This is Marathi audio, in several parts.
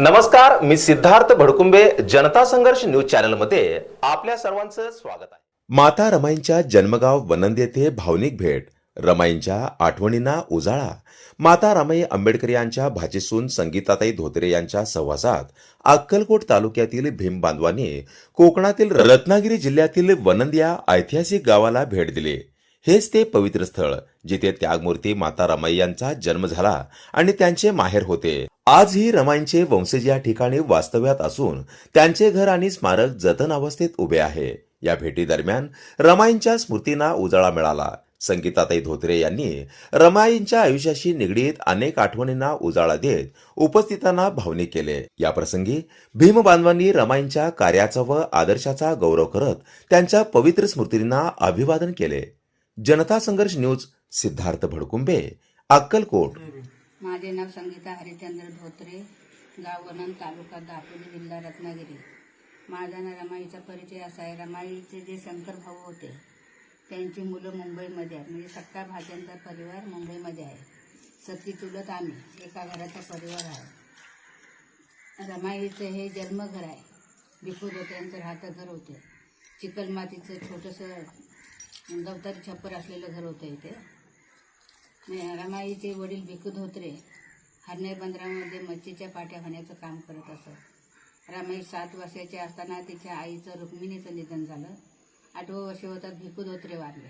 नमस्कार मी सिद्धार्थ भडकुंबे जनता संघर्ष न्यूज चॅनलमध्ये आपल्या सर्वांचं स्वागत आहे. माता रमाईंच्या जन्मगाव वनंद येथे भावनिक भेट. रमाईंच्या आठवणींना उजाळा. माता रमाई आंबेडकर यांच्या भाचीसून संगीताताई धोत्रे यांच्या सहवासात अक्कलकोट तालुक्यातील भीम बांधवांनी कोकणातील रत्नागिरी जिल्ह्यातील वनंद या ऐतिहासिक गावाला भेट दिली. हेच ते पवित्र स्थळ जिथे त्यागमूर्ती माता रमाई यांचा जन्म झाला आणि त्यांचे माहेर होते. आजही रमाईंचे वंशज या ठिकाणी वास्तव्यात असून त्यांचे घर आणि स्मारक जतन अवस्थेत उभे आहे. या भेटीदरम्यान रमाईंच्या स्मृतींना उजाळा मिळाला. संगीताताई धोत्रे यांनी रमाईंच्या आयुष्याशी निगडीत अनेक आठवणींना उजाळा देत उपस्थितांना भावनिक केले. या प्रसंगी भीमबांधवांनी रमाईंच्या कार्याचा व आदर्शाचा गौरव करत त्यांच्या पवित्र स्मृतींना अभिवादन केले. जनता संघर्ष न्यूज सिद्धार्थ भडकुंबे अक्कलकोट. माझे नाव संगीता हरिचंद्र धोत्रे गाव वनन तालुका दापोली जिल्हा रत्नागिरी. माझा ना रमाईचा परिचय असा आहे रमाईचे जे शंकर भाऊ होते त्यांची मुलं मुंबईमध्ये आहेत. म्हणजे सक्का भाज्यांचा परिवार मुंबईमध्ये आहे. सती चुलत आम्ही एका घराचा परिवार आहे. रमाईचं हे जन्मघर आहे. भिकू यांचं राहतं घर होते. चिकलमातीचं छोटंसं गवतारी छप्पर असलेलं घर होतं इथे. रमाईचे वडील भिकू धोत्रे हरणे बंदरामध्ये मच्छीच्या पाट्या होण्याचं काम करत असत. रमाई सात वर्षाचे असताना तिच्या आईचं रुक्मिणीचं निधन झालं. आठवं वर्ष होतात भिकू धोत्रे वारले.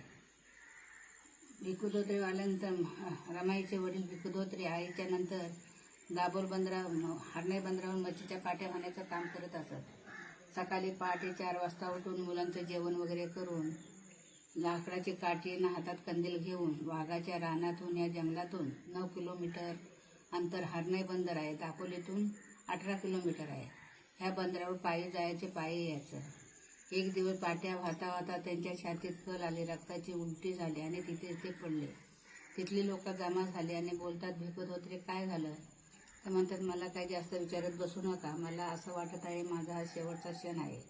भिकू धोत्रे वारल्यानंतर रमाईचे वडील भिकू धोत्रे आईच्या नंतर दाभोल बंदरा हरणे बंदरावर मच्छीच्या पाट्या होण्याचं काम करत असत. सकाळी पहाटे चार वाजता उठून मुलांचं जेवण वगैरे करून लाकडाची काठी न हातात कंदील घेऊन वाघाच्या रानातून या जंगलातून नऊ किलोमीटर अंतर हरणाई बंदर आहे. दापोलीतून अठरा किलोमीटर आहे. ह्या बंदरावर पायी जायचे पायी यायचं. एक दिवस पाट्या वाहता वाहता त्यांच्या छातीत कल आले रक्ताची उलटी झाली आणि तिथे ते पडले. तिथली लोक जमा झाली आणि बोलतात भिकत होते काय झालं? तर म्हणतात मला काही जास्त विचारत बसू नका. मला असं वाटत आहे माझा हा शेवटचा क्षण आहे.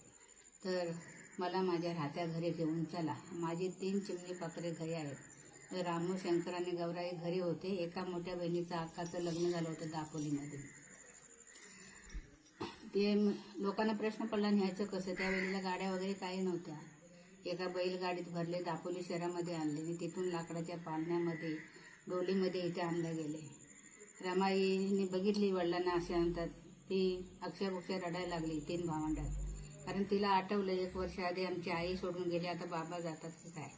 तर मला माझ्या राहत्या घरी घेऊन चला. माझी तीन चिमणी पाकरे घरी आहेत. रामू शंकर आणि गौराई घरी होते. एका मोठ्या बहिणीचं अक्काचं लग्न झालं होतं दापोलीमध्ये. ते लोकांना प्रश्न पडला न्यायचं कसं? त्या वेळेला गाड्या वगैरे काही नव्हत्या. एका बैलगाडीत भरले दापोली शहरामध्ये आणले आणि तिथून लाकडाच्या पालण्यामध्ये डोलीमध्ये इथे आणले गेले. रमाईने बघितली वडिलांना असे म्हणतात ती अक्षरबुक्ष रडायला लागली तीन भावंडात कारण तिला आठवलं एक वर्ष आधी आमची आई सोडून गेली आता बाबा जातात की काय?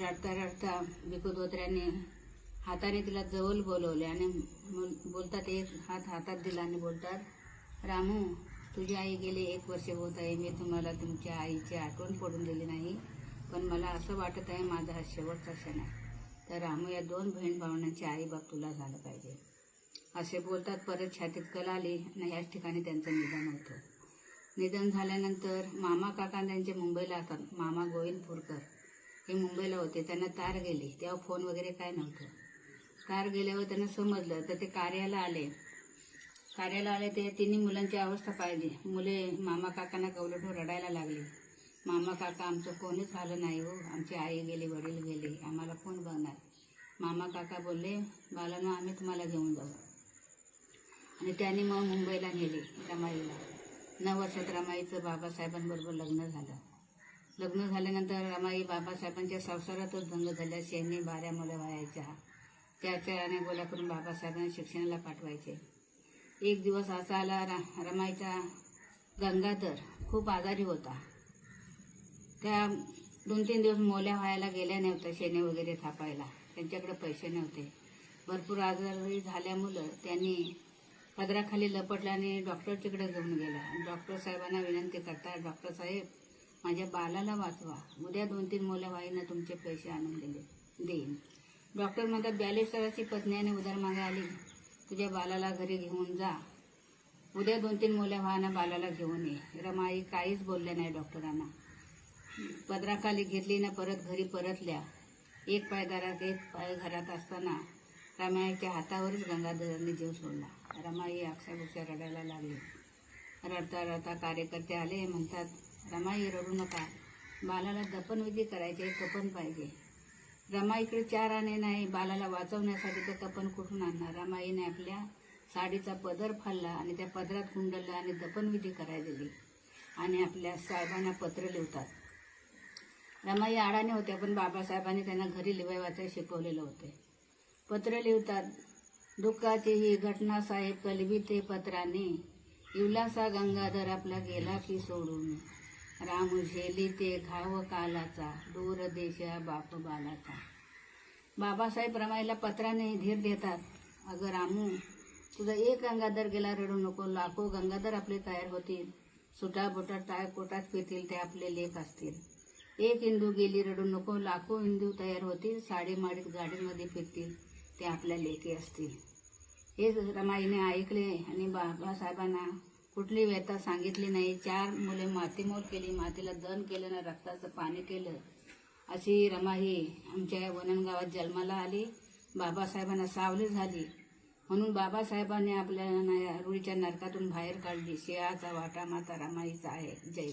रडता रडता भिकू धोत्र्याने हाताने तिला जवळ बोलवले आणि बोलतात एक हात हातात दिला आणि बोलतात रामू तुझी आई गेली एक वर्ष होत आहे मी तुम्हाला तुमच्या आईची आठवण पडून दिली नाही पण मला असं वाटत आहे माझा हा शेवटचा क्षण आहे. तर रामू या दोन बहीण भावनांची आई बाप तुला झालं पाहिजे. असे बोलतात परत छातीत कला आली आणि ह्याच ठिकाणी त्यांचं निधन होतं. निधन झाल्यानंतर मामा काका त्यांचे मुंबईला असतात मामा गोविंद फुरकर हे मुंबईला होते. त्यांना तार गेली. तेव्हा फोन वगैरे काय नव्हतं. तार गेल्यावर त्यांना समजलं. तर ते कार्याला आले. कार्याला आले ते तिन्ही मुलांची अवस्था पाहिली. मुले मामा काकांना कवलटून रडायला लागली. मामा काका आमचं कोणीच आलं नाही हो. आमची आई गेली वडील गेले. आम्हाला कोण बघणार? मामा काका बोलले बालांनो आम्ही तुम्हाला घेऊन जाऊ. आणि त्यांनी मग मुंबईला नेले रमाईला. नऊ वर्षात रमाईचं बाबासाहेबांबरोबर लग्न झालं. लग्न झाल्यानंतर रमाई बाबासाहेबांच्या संसारातच भंग झाल्या. शेणी बाऱ्या मुलं व्हायच्या. त्याच्या आणि गोळ्या करून बाबासाहेबांना शिक्षणाला पाठवायचे. एक दिवस असा आला रा रमाईचा गंगाधर खूप आजारी होता. त्या दोन तीन दिवस मोल्या व्हायला गेल्या नव्हत्या शेणे वगैरे थापायला. त्यांच्याकडे पैसे नव्हते. भरपूर आजारी झाल्यामुळं त्यांनी पदराखाली लपटल्याने डॉक्टरच्याकडे घेऊन गेला. डॉक्टर साहेबांना विनंती करता डॉक्टर साहेब माझ्या बालाला वाचवा. उद्या दोन तीन मोल्या व्हाईनं तुमचे पैसे आणून दिले देईन. डॉक्टर म्हणतात बॅलेश्वराची पत्नी आणि मागे आली. तुझ्या बालाला घरी घेऊन जा. उद्या दोन तीन मोल्या व्हायना बालाला घेऊन ये. रमाई काहीच बोलल्या नाही डॉक्टरांना. पदराखाली घेतली ना परत घरी परतल्या. एक पाय दारात एक पाय घरात असताना रमाईच्या हातावरच गंगाधरांनी जीव सोडला. रमाई अक्षरबुक्षा रडायला लागली. रडता रडता कार्यकर्ते आले. म्हणतात रमाई रडू नका. बालाला दफनविधी करायचे कपन पाहिजे. रमाईकडे चार आणे नाही. बालाला वाचवण्यासाठी तर कपन कुठून आणणार? रमाईने आपल्या साडीचा पदर फाडला आणि त्या पदरात कुंडलं आणि दफनविधी करायला दिली आणि आपल्या साहेबांना पत्र लिहतात. रमाई आडाने होत्या पण बाबासाहेबांनी त्यांना घरी लिवाय वाचायला शिकवलेलं होते. पत्र लिहितात. दुःखाची ही घटना साहेब कलवी ते पत्राने. इवलासा गंगाधर आपला गेला की सोडून. राम झेली ते घाव कालाचा दूर देशा बाप बालाचा. बाबासाहेब रमाईला पत्राने धीर देतात. अगं रामू तुझा एक गंगाधर गेला रडू नको. लाखो गंगाधर आपले तयार होतील. सुटा बोटात टाय कोटात फिरतील ते आपले लेख असतील. एक हिंदू गेली रडू नको. लाखो हिंदू तयार होतील. साडीमाडीत गाडीमध्ये फिरतील. ते आपल्या लेखी असतील. हे रमाईने ऐकले आणि बाबासाहेबांना कुठली व्यथा सांगितली नाही. चार मुले मातीमोर केली मातीला दन केलं ना रक्ताचं पाणी केलं. अशी रमाई आमच्या वननगावात जन्माला आली. बाबासाहेबांना सावली झाली. म्हणून बाबासाहेबांनी आपल्या रुळीच्या नरकातून बाहेर काढली. शेळाचा वाटा माता रमाईचा आहे. जय